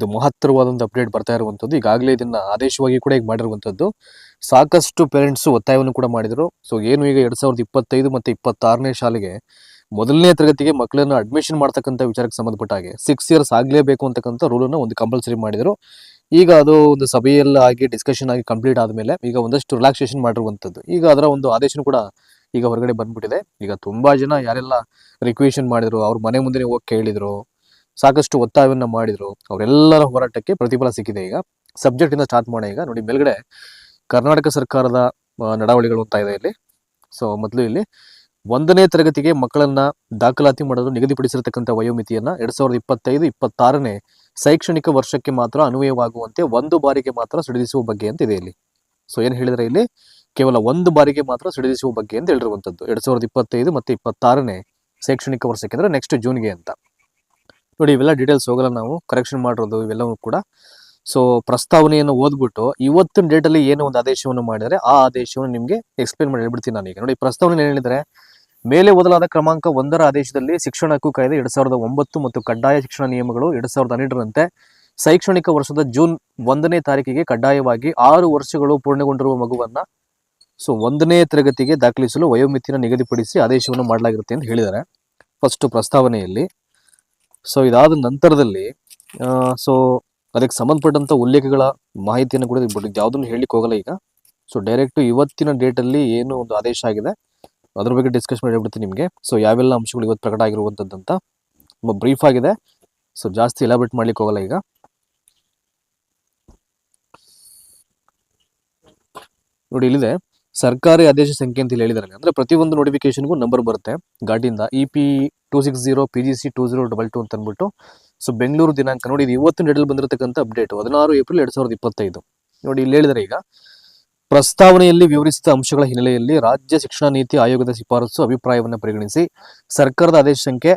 ಒಂದು ಮಹತ್ತರವಾದಂಥ ಅಪ್ಡೇಟ್ ಬರ್ತಾ ಇರುವಂಥದ್ದು. ಈಗಾಗಲೇ ಇದನ್ನು ಆದೇಶವಾಗಿ ಕೂಡ ಈಗ ಮಾಡಿರುವಂಥದ್ದು. ಸಾಕಷ್ಟು ಪೇರೆಂಟ್ಸು ಒತ್ತಾಯವನ್ನು ಕೂಡ ಮಾಡಿದರು. ಸೊ ಏನು ಈಗ ಎರಡು ಸಾವಿರದ ಇಪ್ಪತ್ತೈದು ಮತ್ತು ಇಪ್ಪತ್ತಾರನೇ ಶಾಲೆಗೆ ಮೊದಲನೇ ತರಗತಿಗೆ ಮಕ್ಕಳನ್ನು ಅಡ್ಮಿಷನ್ ಮಾಡ್ತಕ್ಕಂಥ ವಿಚಾರಕ್ಕೆ ಸಂಬಂಧಪಟ್ಟ ಹಾಗೆ ಸಿಕ್ಸ್ ಇಯರ್ಸ್ ಆಗಲೇಬೇಕು ಅಂತಕ್ಕಂಥ ರೂಲನ್ನು ಒಂದು ಕಂಪಲ್ಸರಿ ಮಾಡಿದರು. ಈಗ ಅದು ಒಂದು ಸಭೆಯೆಲ್ಲ ಆಗಿ ಡಿಸ್ಕಷನ್ ಆಗಿ ಕಂಪ್ಲೀಟ್ ಆದಮೇಲೆ ಈಗ ಒಂದಷ್ಟು ರಿಲ್ಯಾಕ್ಸೇಷನ್ ಮಾಡಿರುವಂಥದ್ದು. ಈಗ ಅದರ ಒಂದು ಆದೇಶನೂ ಕೂಡ ಈಗ ಹೊರಗಡೆ ಬಂದ್ಬಿಟ್ಟಿದೆ. ಈಗ ತುಂಬ ಜನ ಯಾರೆಲ್ಲ ರಿಕ್ವೇಷನ್ ಮಾಡಿದ್ರು, ಅವ್ರ ಮನೆ ಮುಂದೆ ಹೋಗಿ ಕೇಳಿದ್ರು ಸಾಕಷ್ಟು ಒತ್ತಾಯವನ್ನ ಮಾಡಿದ್ರು. ಅವರೆಲ್ಲರ ಹೋರಾಟಕ್ಕೆ ಪ್ರತಿಫಲ ಸಿಕ್ಕಿದೆ ಈಗ. ಸಬ್ಜೆಕ್ಟ್ ಇಂದ ಸ್ಟಾರ್ಟ್ ಮಾಡಿ ಈಗ. ನೋಡಿ, ಮೇಲ್ಗಡೆ ಕರ್ನಾಟಕ ಸರ್ಕಾರದ ನಡಾವಳಿಗಳು ಅಂತ ಇದೆ ಇಲ್ಲಿ. ಸೊ ಮೊದಲು ಇಲ್ಲಿ ಒಂದನೇ ತರಗತಿಗೆ ಮಕ್ಕಳನ್ನ ದಾಖಲಾತಿ ಮಾಡಲು ನಿಗದಿಪಡಿಸಿರತಕ್ಕಂಥ ವಯೋಮಿತಿಯನ್ನ ಎರಡ್ ಸಾವಿರದ ಇಪ್ಪತ್ತೈದು, ಇಪ್ಪತ್ತಾರನೇ ಶೈಕ್ಷಣಿಕ ವರ್ಷಕ್ಕೆ ಮಾತ್ರ ಅನ್ವಯವಾಗುವಂತೆ ಒಂದು ಬಾರಿಗೆ ಮಾತ್ರ ಸಿಡಿಸುವ ಬಗ್ಗೆ ಅಂತ ಇದೆ ಇಲ್ಲಿ. ಸೊ ಏನ್ ಹೇಳಿದ್ರೆ ಇಲ್ಲಿ ಕೇವಲ ಒಂದು ಬಾರಿಗೆ ಮಾತ್ರ ಸಿಡಿಸುವ ಬಗ್ಗೆ ಅಂತ ಹೇಳಿರುವಂತದ್ದು ಎರಡ್ ಸಾವಿರದ ಇಪ್ಪತ್ತೈದು ಮತ್ತೆ ಇಪ್ಪತ್ತಾರನೇ ಶೈಕ್ಷಣಿಕ ವರ್ಷಕ್ಕೆ ಅಂದ್ರೆ ನೆಕ್ಸ್ಟ್ ಜೂನ್ಗೆ ಅಂತ. ನೋಡಿ, ಇವೆಲ್ಲ ಡೀಟೇಲ್ಸ್ ಹೋಗಲ್ಲ ನಾವು ಕರೆಕ್ಷನ್ ಮಾಡಿರೋದು, ಇವೆಲ್ಲವೂ ಕೂಡ. ಸೊ ಪ್ರಸ್ತಾವನೆಯನ್ನು ಓದ್ಬಿಟ್ಟು ಇವತ್ತಿನ ಡೇಟಲ್ಲಿ ಏನೋ ಒಂದು ಆದೇಶವನ್ನು ಮಾಡಿದರೆ ಆ ಆದೇಶವನ್ನು ನಿಮಗೆ ಎಕ್ಸ್ಪ್ಲೇನ್ ಮಾಡಿ ಹೇಳ್ಬಿಡ್ತೀನಿ ನಾನೀಗ. ನೋಡಿ ಪ್ರಸ್ತಾವನೆ ಏನು ಹೇಳಿದ್ರೆ ಮೇಲೆ ಓದಲಾದ ಕ್ರಮಾಂಕ ಒಂದರ ಆದೇಶದಲ್ಲಿ ಶಿಕ್ಷಣ ಹಕ್ಕು ಕಾಯ್ದೆ ಎರಡ್ ಸಾವಿರದ ಒಂಬತ್ತು ಮತ್ತು ಕಡ್ಡಾಯ ಶಿಕ್ಷಣ ನಿಯಮಗಳು ಎರಡ್ ಸಾವಿರದ ಹನ್ನೆರಡರಂತೆ ಶೈಕ್ಷಣಿಕ ವರ್ಷದ ಜೂನ್ ಒಂದನೇ ತಾರೀಕಿಗೆ ಕಡ್ಡಾಯವಾಗಿ ಆರು ವರ್ಷಗಳು ಪೂರ್ಣಗೊಂಡಿರುವ ಮಗುವನ್ನ ಸೊ ಒಂದನೇ ತರಗತಿಗೆ ದಾಖಲಿಸಲು ವಯೋಮಿತಿನ ನಿಗದಿಪಡಿಸಿ ಆದೇಶವನ್ನು ಮಾಡಲಾಗಿರುತ್ತೆ ಅಂತ ಹೇಳಿದ್ದಾರೆ. ಫಸ್ಟ್ ಪ್ರಸ್ತಾವನೆಯಲ್ಲಿ ಸೊ ಇದಾದ ನಂತರದಲ್ಲಿ ಸೊ ಅದಕ್ಕೆ ಸಂಬಂಧಪಟ್ಟಂತ ಉಲ್ಲೇಖಗಳ ಮಾಹಿತಿಯನ್ನು ಕೂಡ ಬಟ್ ಯಾವುದನ್ನು ಹೇಳಲಿಕ್ಕೆ ಹೋಗಲ್ಲ ಈಗ. ಸೊ ಡೈರೆಕ್ಟ್ ಇವತ್ತಿನ ಡೇಟಲ್ಲಿ ಏನು ಒಂದು ಆದೇಶ ಆಗಿದೆ, ಅದ್ರ ಬಗ್ಗೆ ಡಿಸ್ಕಸ್ ಮಾಡಿ ಹೇಳ್ಬಿಡ್ತೀನಿ ನಿಮಗೆ. ಸೊ ಯಾವೆಲ್ಲ ಅಂಶಗಳು ಇವತ್ತು ಪ್ರಕಟ ಆಗಿರುವಂಥದ್ದಂತ ತುಂಬ ಬ್ರೀಫ್ ಆಗಿದೆ. ಸೊ ಜಾಸ್ತಿ ಎಲಾಬ್ರೇಟ್ ಮಾಡ್ಲಿಕ್ಕೆ ಹೋಗಲ್ಲ ಈಗ. ನೋಡಿ, ಇಲ್ಲಿದೆ. ಸರ್ಕಾರಿ ಆದೇಶ ಸಂಖ್ಯೆ ಅಂತ ಹೇಳಿದಾರೆ ಅಂದ್ರೆ ಪ್ರತಿಯೊಂದು ನೋಟಿಫಿಕೇಶನ್ಗೂ ನಂಬರ್ ಬರುತ್ತೆ. ಗಾಡಿಯಿಂದ E P two six zero P G C two zero double two ಅಂತ ಅಂದ್ಬಿಟ್ಟು. ಸೊ ಬೆಂಗಳೂರು ದಿನಾಂಕ ನೋಡಿ, ಇದು ಇವತ್ತಿನ ಡೇಟಲ್ಲಿ ಬಂದಿರತಕ್ಕಂಥ ಅಪ್ಡೇಟ್ ಹದಿನಾರು ಏಪ್ರಿಲ್ ಎರಡ್ ಸಾವಿರದ ಇಪ್ಪತ್ತೈದು. ನೋಡಿ, ಇಲ್ಲಿ ಹೇಳಿದರೆ ಈಗ. ಪ್ರಸ್ತಾವನೆಯಲ್ಲಿ ವಿವರಿಸಿದ ಅಂಶಗಳ ಹಿನ್ನೆಲೆಯಲ್ಲಿ ರಾಜ್ಯ ಶಿಕ್ಷಣ ನೀತಿ ಆಯೋಗದ ಶಿಫಾರಸು ಅಭಿಪ್ರಾಯವನ್ನು ಪರಿಗಣಿಸಿ. ಸರ್ಕಾರದ ಆದೇಶ ಸಂಖ್ಯೆ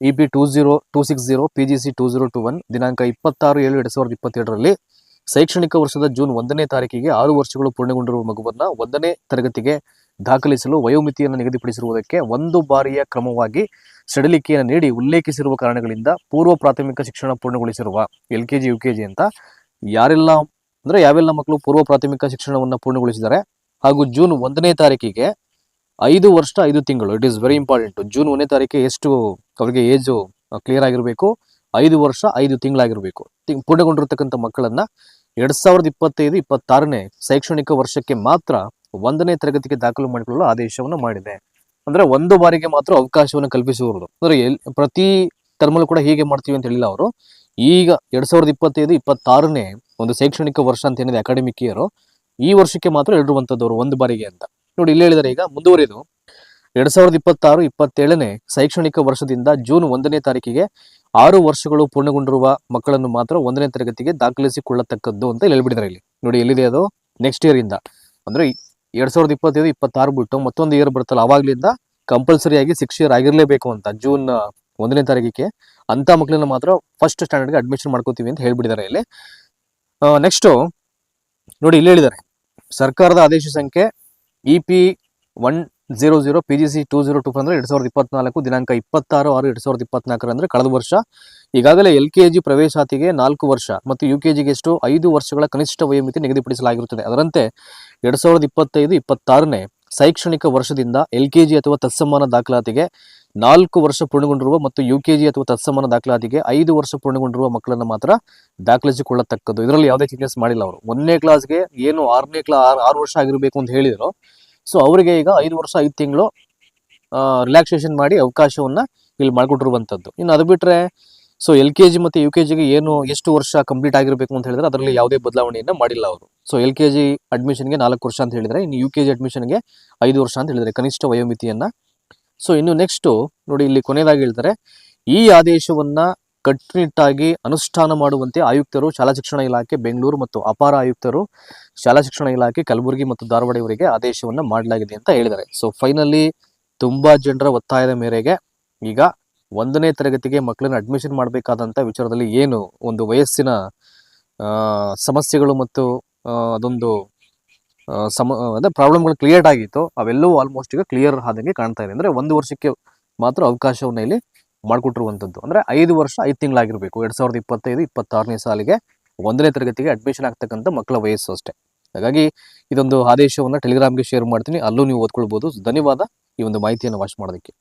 E P two zero two six zero P G C two zero two one ದಿನಾಂಕ ಇಪ್ಪತ್ತಾರು ಏಳು ಎರಡ್ ಸಾವಿರದ ಇಪ್ಪತ್ತೆರಡರಲ್ಲಿ ಶೈಕ್ಷಣಿಕ ವರ್ಷದ ಜೂನ್ ಒಂದನೇ ತಾರೀಕಿಗೆ ಆರು ವರ್ಷಗಳು ಪೂರ್ಣಗೊಂಡಿರುವ ಮಗುವನ್ನ ಒಂದನೇ ತರಗತಿಗೆ ದಾಖಲಿಸಲು ವಯೋಮಿತಿಯನ್ನು ನಿಗದಿಪಡಿಸಿರುವುದಕ್ಕೆ ಒಂದು ಬಾರಿಯ ಕ್ರಮವಾಗಿ ಸಡಿಲಿಕೆಯನ್ನು ನೀಡಿ ಉಲ್ಲೇಖಿಸಿರುವ ಕಾರಣಗಳಿಂದ ಪೂರ್ವ ಪ್ರಾಥಮಿಕ ಶಿಕ್ಷಣ ಪೂರ್ಣಗೊಳಿಸಿರುವ L K G U K ಅಂತ ಯಾರೆಲ್ಲ ಅಂದ್ರೆ ಯಾವೆಲ್ಲ ಮಕ್ಕಳು ಪೂರ್ವ ಪ್ರಾಥಮಿಕ ಶಿಕ್ಷಣವನ್ನು ಪೂರ್ಣಗೊಳಿಸಿದ್ದಾರೆ ಹಾಗೂ ಜೂನ್ ಒಂದನೇ ತಾರೀಕಿಗೆ ಐದು ವರ್ಷ ಐದು ತಿಂಗಳು it is very important June ಒಂದನೇ ತಾರೀಕಿಗೆ ಎಷ್ಟು ಅವರಿಗೆ ಏಜು ಕ್ಲಿಯರ್ ಆಗಿರಬೇಕು ಐದು ವರ್ಷ, ಐದು ತಿಂಗಳಾಗಿರಬೇಕು. ಪೂರ್ಣಗೊಂಡಿರತಕ್ಕಂಥ ಮಕ್ಕಳನ್ನ ಎರಡ್ ಸಾವಿರದ ಇಪ್ಪತ್ತೈದು, ಇಪ್ಪತ್ತಾರನೇ ಶೈಕ್ಷಣಿಕ ವರ್ಷಕ್ಕೆ ಮಾತ್ರ ಒಂದನೇ ತರಗತಿಗೆ ದಾಖಲು ಮಾಡಿಕೊಳ್ಳಲು ಆದೇಶವನ್ನು ಮಾಡಿದೆ. ಅಂದ್ರೆ ಒಂದು ಬಾರಿಗೆ ಮಾತ್ರ ಅವಕಾಶವನ್ನು ಕಲ್ಪಿಸುವುದು ಅಂದ್ರೆ ಪ್ರತಿ ಟರ್ಮಲ್ಲೂ ಕೂಡ ಹೀಗೆ ಮಾಡ್ತೀವಿ ಅಂತ ಹೇಳಿಲ್ಲ ಅವರು. ಈಗ ಎರಡ್ ಸಾವಿರದ ಇಪ್ಪತ್ತೈದು, ಇಪ್ಪತ್ತಾರನೇ ಒಂದು ಶೈಕ್ಷಣಿಕ ವರ್ಷ ಅಂತ ಏನಿದೆ ಅಕಾಡೆಮಿಕ್ ಇಯರ್ ಈ ವರ್ಷಕ್ಕೆ ಮಾತ್ರ ಹೇಳಿರುವಂತದ್ದು ಅವರು ಒಂದು ಬಾರಿಗೆ ಅಂತ. ನೋಡಿ, ಇಲ್ಲಿ ಹೇಳಿದರೆ ಈಗ ಮುಂದುವರಿದು. ಎರಡ್ ಸಾವಿರದ ಇಪ್ಪತ್ತಾರು, ಇಪ್ಪತ್ತೇಳನೇ ಶೈಕ್ಷಣಿಕ ವರ್ಷದಿಂದ ಜೂನ್ ಒಂದನೇ ತಾರೀಕಿಗೆ ಆರು ವರ್ಷಗಳು ಪೂರ್ಣಗೊಂಡಿರುವ ಮಕ್ಕಳನ್ನು ಮಾತ್ರ ಒಂದನೇ ತರಗತಿಗೆ ದಾಖಲಿಸಿಕೊಳ್ಳತಕ್ಕದ್ದು ಅಂತ ಹೇಳ್ಬಿಟ್ಟಿದ್ದಾರೆ ಇಲ್ಲಿ. ನೋಡಿ ಎಲ್ಲಿದೆ ಅದು? ನೆಕ್ಸ್ಟ್ ಇಯರ್ ಇಂದ. ಅಂದ್ರೆ ಎರಡ್ ಸಾವಿರದ ಇಪ್ಪತ್ತೈದು, ಇಪ್ಪತ್ತಾರು ಬಿಟ್ಟು ಮತ್ತೊಂದು ಇಯರ್ ಬರ್ತಲ್ಲ ಅವಾಗ್ಲಿಂದ ಕಂಪಲ್ಸರಿ ಆಗಿ ಸಿಕ್ಸ್ ಇಯರ್ ಆಗಿರ್ಲೇಬೇಕು ಅಂತ ಜೂನ್ ಒಂದನೇ ತಾರೀಕಿಗೆ ಅಂತ ಮಕ್ಕಳನ್ನ ಮಾತ್ರ ಫಸ್ಟ್ ಸ್ಟ್ಯಾಂಡರ್ಡ್ಗೆ ಅಡ್ಮಿಷನ್ ಮಾಡ್ಕೋತೀವಿ ಅಂತ ಹೇಳ್ಬಿಟ್ಟಿದ್ದಾರೆ ಇಲ್ಲಿ. ನೆಕ್ಸ್ಟ್ ನೋಡಿ ಇಲ್ಲಿ ಹೇಳಿದ್ದಾರೆ. ಸರ್ಕಾರದ ಆದೇಶ ಸಂಖ್ಯೆ E P one zero zero P G C two zero two ಅಂದರೆ ಎರಡು ಸಾವಿರದ ಇಪ್ಪತ್ನಾಲ್ಕು ದಿನಾಂಕ ಇಪ್ಪತ್ತಾರು ಆರು ಎರಡು ಸಾವಿರದ ಇಪ್ಪತ್ನಾಲ್ಕರ ಅಂದ್ರೆ ಕಳೆದ ವರ್ಷ. ಈಗಾಗಲೇ ಎಲ್ ಕೆ ಜಿ ಪ್ರವೇಶಾತಿಗೆ ನಾಲ್ಕು ವರ್ಷ ಮತ್ತು ಯು ಕೆ ಜಿಗೆ ಎಷ್ಟು? ಐದು ವರ್ಷಗಳ ಕನಿಷ್ಠ ವಯೋಮಿತಿ ನಿಗದಿಪಡಿಸಲಾಗಿರುತ್ತದೆ. ಅದರಂತೆ ಎರಡ್ ಸಾವಿರದ ಇಪ್ಪತ್ತೈದು, ಇಪ್ಪತ್ತಾರನೇ ಶೈಕ್ಷಣಿಕ ವರ್ಷದಿಂದ ಎಲ್ ಕೆ ಜಿ ಅಥವಾ ತತ್ಸಮಾನ ದಾಖಲಾತಿಗೆ ನಾಲ್ಕು ವರ್ಷ ಪೂರ್ಣಗೊಂಡಿರುವ ಮತ್ತು ಯು ಕೆ ಜಿ ಅಥವಾ ತತ್ಸಮಾನ ದಾಖಲಾತಿಗೆ ಐದು ವರ್ಷ ಪೂರ್ಣಗೊಂಡಿರುವ ಮಕ್ಕಳನ್ನು ಮಾತ್ರ ದಾಖಲಿಸಿಕೊಳ್ಳತಕ್ಕದ್ದು. ಇದರಲ್ಲಿ ಯಾವುದೇ ಚೇಂಜಸ್ ಮಾಡಿಲ್ಲ ಅವರು. ಒಂದನೇ ಕ್ಲಾಸ್ಗೆ ಏನು ಆರನೇ ಕ್ಲಾ ಆರು ವರ್ಷ ಆಗಿರಬೇಕು ಅಂತ ಹೇಳಿದ್ರು. ಸೊ ಅವರಿಗೆ ಈಗ ಐದು ವರ್ಷ, ಐದು ತಿಂಗಳು ರಿಲ್ಯಾಕ್ಸೇಷನ್ ಮಾಡಿ ಅವಕಾಶವನ್ನ ಇಲ್ಲಿ ಮಾಡಿಕೊಟ್ಟಿರುವಂಥದ್ದು ಇನ್ನು ಅದು ಬಿಟ್ಟರೆ ಸೊ ಎಲ್ ಕೆ ಜಿ ಮತ್ತು ಯು ಕೆ ಜಿಗೆ ಏನು, ಎಷ್ಟು ವರ್ಷ ಕಂಪ್ಲೀಟ್ ಆಗಿರಬೇಕು ಅಂತ ಹೇಳಿದ್ರೆ ಅದರಲ್ಲಿ ಯಾವುದೇ ಬದಲಾವಣೆಯನ್ನು ಮಾಡಿಲ್ಲ ಅವರು. ಸೊ ಎಲ್ ಕೆ ಜಿ ಅಡ್ಮಿಷನ್ಗೆ ನಾಲ್ಕು ವರ್ಷ ಅಂತ ಹೇಳಿದರೆ, ಇನ್ನು ಯು ಕೆ ಜಿ ಅಡ್ಮಿಷನ್ಗೆ ಐದು ವರ್ಷ ಅಂತ ಹೇಳಿದರೆ ಕನಿಷ್ಠ ವಯೋಮಿತಿಯನ್ನು. ಸೊ ಇನ್ನು ನೆಕ್ಸ್ಟು ನೋಡಿ ಇಲ್ಲಿ ಕೊನೆಯದಾಗಿ ಹೇಳ್ತಾರೆ, ಈ ಆದೇಶವನ್ನ ಕಟ್ಟುನಿಟ್ಟಾಗಿ ಅನುಷ್ಠಾನ ಮಾಡುವಂತೆ ಆಯುಕ್ತರು, ಶಾಲಾ ಶಿಕ್ಷಣ ಇಲಾಖೆ, ಬೆಂಗಳೂರು ಮತ್ತು ಅಪಾರ ಆಯುಕ್ತರು, ಶಾಲಾ ಶಿಕ್ಷಣ ಇಲಾಖೆ, ಕಲಬುರಗಿ ಮತ್ತು ಧಾರವಾಡ ಇವರಿಗೆ ಆದೇಶವನ್ನ ಮಾಡಲಾಗಿದೆ ಅಂತ ಹೇಳಿದ್ದಾರೆ. ಸೊ ಫೈನಲಿ ತುಂಬಾ ಜನರ ಒತ್ತಾಯದ ಮೇರೆಗೆ ಈಗ ಒಂದನೇ ತರಗತಿಗೆ ಮಕ್ಕಳನ್ನು ಅಡ್ಮಿಷನ್ ಮಾಡಬೇಕಾದಂತ ವಿಚಾರದಲ್ಲಿ ಏನು ಒಂದು ವಯಸ್ಸಿನ ಸಮಸ್ಯೆಗಳು ಮತ್ತು ಅದೊಂದು ಸಮ ಅಂದ್ರೆ ಪ್ರಾಬ್ಲಮ್ಗಳು ಕ್ಲಿಯರ್ ಆಗಿತ್ತು ಅವೆಲ್ಲವೂ ಆಲ್ಮೋಸ್ಟ್ ಈಗ ಕ್ಲಿಯರ್ ಆದಂಗೆ ಕಾಣ್ತಾ ಇದೆ. ಅಂದ್ರೆ ಒಂದು ವರ್ಷಕ್ಕೆ ಮಾತ್ರ ಅವಕಾಶವನ್ನ ಇಲ್ಲಿ ಮಾಡಿಕೊಟ್ಟಿರುವಂಥದ್ದು. ಅಂದರೆ ಐದು ವರ್ಷ, ಐದು ತಿಂಗಳಾಗಿರಬೇಕು. ಎರಡು ಸಾವಿರದ ಇಪ್ಪತ್ತೈದು, ಇಪ್ಪತ್ತಾರನೇ ಸಾಲಿಗೆ ಒಂದನೇ ತರಗತಿಗೆ ಅಡ್ಮಿಷನ್ ಆಗ್ತಕ್ಕಂಥ ಮಕ್ಕಳ ವಯಸ್ಸು ಅಷ್ಟೇ. ಹಾಗಾಗಿ ಇದೊಂದು ಆದೇಶವನ್ನು ಟೆಲಿಗ್ರಾಮ್ಗೆ ಶೇರ್ ಮಾಡ್ತೀನಿ. ಅಲ್ಲೂ ನೀವು ಓದ್ಕೊಳ್ಬೋದು. ಧನ್ಯವಾದ ಈ ಒಂದು ಮಾಹಿತಿಯನ್ನು ವಾಚ್ ಮಾಡೋದಕ್ಕೆ.